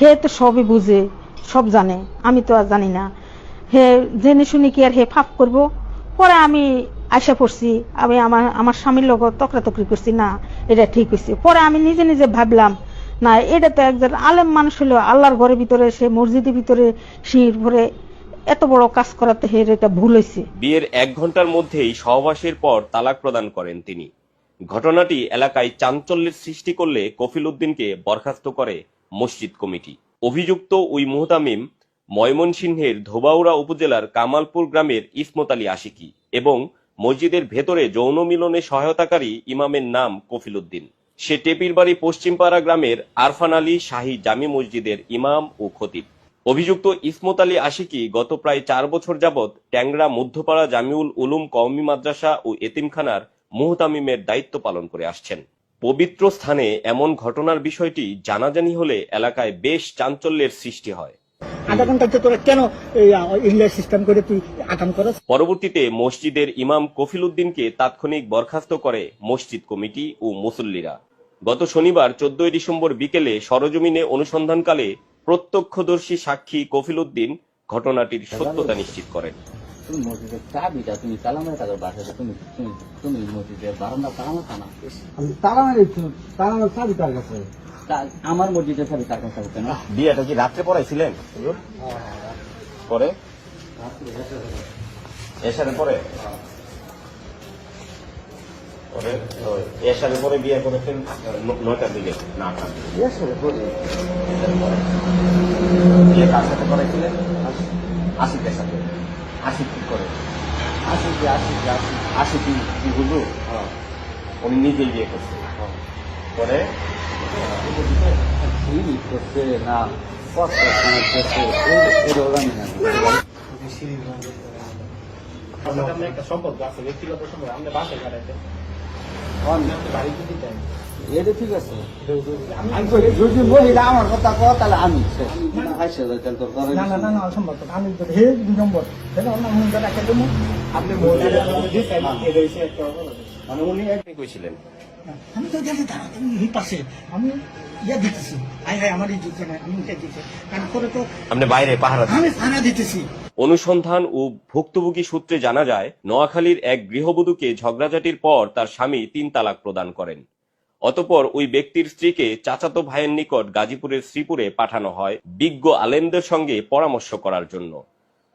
হে তো সবই বুঝে, সব জানে, আমি তো আর জানি না। হে জেনে শুনি কি আর হে ফাপ করব? পরে আমি আশা পড়ছি, আমি আমার আমার স্বামীর লগত তকরাতকরি করছি, না, এটা ঠিক হয়েছে পরে আমি নিজে নিজে ভাবলাম, না, এটা তো একজন আলেম মানুষ হলো, আল্লাহর ঘরের ভিতরে, সে মসজিদের ভিতরে শির ভরে এত বড় কাজ করাতে হে, এটা ভুল হয়েছে বিয়ের এক ঘণ্টার মধ্যেই সহবাসের পর তালাক প্রদান করেন তিনি। ঘটনাটি এলাকায় চাঞ্চল্যের সৃষ্টি করলে কফিল উদ্দিনকে বরখাস্ত করে মসজিদ কমিটি। অভিযুক্ত ওই মুহতামিম ময়মনসিংহের ধোবাউড়া উপজেলার কামালপুর গ্রামের ইসমত আলী আশিকি এবং মসজিদের ভেতরে যৌন মিলনে সহায়তাকারী ইমামের নাম কফিল উদ্দিন। সে টেপির বাড়ি পশ্চিমপাড়া গ্রামের আরফান আলী শাহী জামি মসজিদের ইমাম ও খতিব। অভিযুক্ত ইসমত আলী আশিকি গত প্রায় চার বছর যাবৎ ট্যাংরা, মধ্যপাড়া, জামিউল উলুম কওমি মাদ্রাসা ও এতিমখানার মুহতামিমের দায়িত্ব পালন করে আসছেন। পবিত্র স্থানে এমন ঘটনার বিষয়টি জানাজানি হলে এলাকায় বেশ চাঞ্চল্যের সৃষ্টি হয়। আধা ঘন্টাতে তোরা কেন ইংলিশ সিস্টেম করে তুই আকাম করস? পরবর্তীতে মসজিদের ইমাম কফিল উদ্দিনকে তাৎক্ষণিক বরখাস্ত করে মসজিদ কমিটি ও মুসল্লিরা। গত শনিবার চোদ্দই ডিসেম্বর বিকেলে সরজমিনে অনুসন্ধানকালে প্রত্যক্ষদর্শী সাক্ষী কফিল উদ্দিন ঘটনাটির সত্যতা নিশ্চিত করেন। তুমি মসজিদের চাবিটা তুমি তালা মেরে থাকো বাসাতে তুমি তুমি তুমি মসজিদের বারান্দা তালা মারতা না আমি তারা মানে তারা চাবি তার কাছে? আমার মসজিদের চাবি তার কাছে থাকবে না বিয়েটা কি রাত্রে পড়াইছিলেন? পরে? এসারে পরে? পরে ওই এসারে পরে বিয়ে করেছেন নয়টার দিকে না আটটার দিকে। এসারে পরে? বিয়ে কার সাথে করেছিলেন আশিকের সাথে। আসি যে আসি কি আসি আশিক কি কি বুঝু উনি নিজেই বিয়ে করছে। পরে? কি করছে না কত করছে এটা জানি না এটা ঠিক আছে। আমি যদি মহিলা আমার কথা কয় তাহলে আমি শেষ। আইসা তাহলে তোর না না না না অসম্ভব আমি হে দুই নম্বর। দেখো না মনে করে রাখা দেবো? আপনি মানে উনি একদিন কইছিলেন। আমি তো জানি তারা তুমি পাশে। আমি ইয়া দিতেছি। হাই হাই আমার এই যুদ্ধ নাই আমি উঠে দিতেছি কারণ তো আপনি বাইরে পাহারা আমি থানা দিতেছি। অনুসন্ধান ও ভুক্তভোগী সূত্রে জানা যায় নোয়াখালীর এক গৃহবধূকে ঝগড়াঝাটির পর তার স্বামী তিন তালাক প্রদান করেন। অতপর ওই ব্যক্তির স্ত্রীকে চাচাতো ভাইয়ের নিকট গাজীপুরের শ্রীপুরে পাঠানো হয় বিজ্ঞ আলেমদের সঙ্গে পরামর্শ করার জন্য।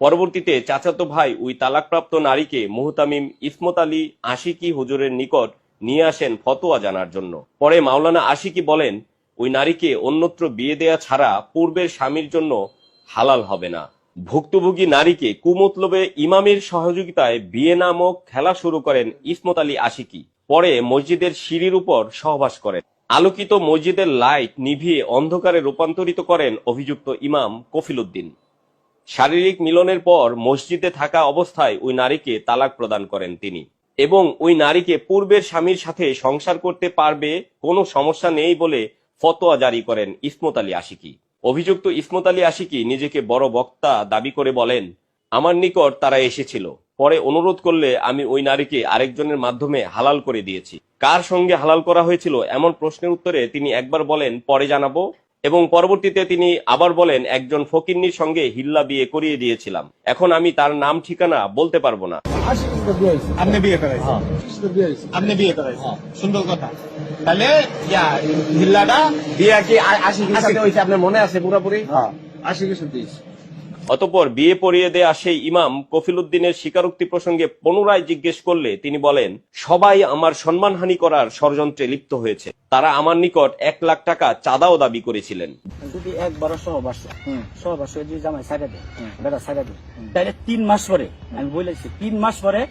পরবর্তীতে চাচাতো ভাই ওই তালাকপ্রাপ্ত নারীকে মুহতামিম ইসমত আলী আশিকি হুজুরের নিকট নিয়ে আসেন ফতোয়া জানার জন্য। পরে মাওলানা আশিকি বলেন, ওই নারীকে অন্যত্র বিয়ে দেয়া ছাড়া পূর্বের স্বামীর জন্য হালাল হবে না। ভুক্তভোগী নারীকে কুমতলবে ইমামের সহযোগিতায় বিয়ে নামক খেলা শুরু করেন ইসমত আলী আশিকি। পরে মসজিদের সিঁড়ির উপর সহবাস করেন। আলোকিত মসজিদের লাইট নিভিয়ে অন্ধকারে রূপান্তরিত করেন অভিযুক্ত ইমাম কফিল উদ্দিন। শারীরিক মিলনের পর মসজিদে থাকা অবস্থায় ওই নারীকে তালাক প্রদান করেন তিনি এবং ওই নারীকে পূর্বের স্বামীর সাথে সংসার করতে পারবে কোনো সমস্যা নেই বলে ফতোয়া জারি করেন ইসমত আলী আশিকি। অভিযুক্ত ইসমত আলী আশিকি নিজেকে বড় বক্তা দাবি করে বলেন, আমার নিকট তারা এসেছিল। পরে অনুরোধ করলে আমি ওই নারীকে আরেকজনের মাধ্যমে হালাল করে দিয়েছি। কার সঙ্গে হালাল করা হয়েছিল এমন প্রশ্নের উত্তরে তিনি একবার বলেন পরে জানাব। এবং পরবর্তীতে তিনি আবার বলেন একজন ফকিন্নির সঙ্গে হিল্লা বিয়ে করিয়ে দিয়েছিলাম। এখন আমি তার নাম ঠিকানা বলতে পারব না। আপনি বিয়ে করাইছেন? আপনি বিয়ে করাইছেন? সুন্দর কথা। তাহলে হিল্লাটা বিয়ে কি আশিকির আপনার মনে আছে পুরোপুরি? আশি কিছু দিস অতপর বিয়ে পড়িয়ে দেয়া সেই ইমাম কফিল উদ্দিনের স্বীকারোক্তি প্রসঙ্গে পুনরায় জিজ্ঞেস করলে তিনি বলেন সবাই আমার সম্মানহানি করার ষড়যন্ত্রে লিপ্ত হয়েছে। তারা আমার নিকট এক লাখ টাকা চাঁদাও দাবি করেছিলেন। যদি একবারও সহবাস সহবাস যদি জামাই সাইডা দেয়। বেড়া সাইডা দেয়। তাহলে তিন মাস পরে আমি বলেছি তিন মাস পরে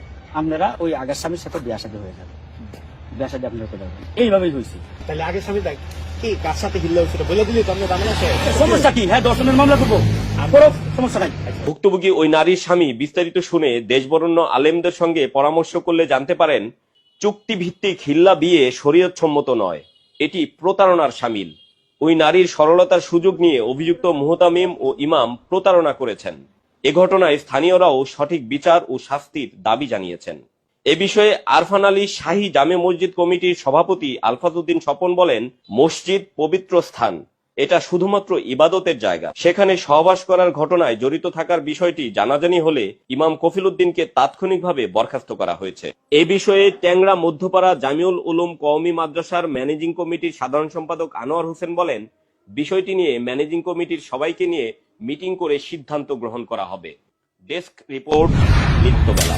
আপনারা ওই আগের স্বামীর সাথে বিয়া সাথে হয়ে যাবে। বিয়া সাথে আপনারা করে এইভাবেই হয়েছে। তাহলে আগে স্বামী দেখ কি? কার সাথে হিল্লা হয়েছিল? বলে দিলি তো আপনি জানেন সমস্যা কি? হ্যাঁ দর্শনের মামলা করব। করো ভুক্তভোগী ওই নারীর স্বামী বিস্তারিত শুনে দেশবরণ্য আলেমদের সঙ্গে পরামর্শ করলে জানতে পারেন, চুক্তিভিত্তিক হিল্লা বিয়ে শরীয়তসম্মত নয়, এটি প্রতারণার সামিল। ওই নারীর সরলতার সুযোগ নিয়ে অভিযুক্ত মুহতামিম ও ইমাম প্রতারণা করেছেন। এ ঘটনায় স্থানীয়রাও সঠিক বিচার ও শাস্তির দাবি জানিয়েছেন। এ বিষয়ে আরফান আলী শাহী জামে মসজিদ কমিটির সভাপতি আলফাজউদ্দিন স্বপন বলেন, মসজিদ পবিত্র স্থান। এটা শুধুমাত্র ইবাদতের জায়গা। সেখানে সহবাস করার ঘটনায় জড়িত থাকার বিষয়টি জানাজানি হলে ইমাম কফিল উদ্দিনকে তাৎক্ষণিকভাবে বরখাস্ত করা হয়েছে। এ বিষয়ে ট্যাংরা মধ্যপাড়া জামিউল উলুম কওমি মাদ্রাসার ম্যানেজিং কমিটির সাধারণ সম্পাদক আনোয়ার হোসেন বলেন, বিষয়টি নিয়ে ম্যানেজিং কমিটির সবাইকে নিয়ে মিটিং করে সিদ্ধান্ত গ্রহণ করা হবে। Desk report Nityabela.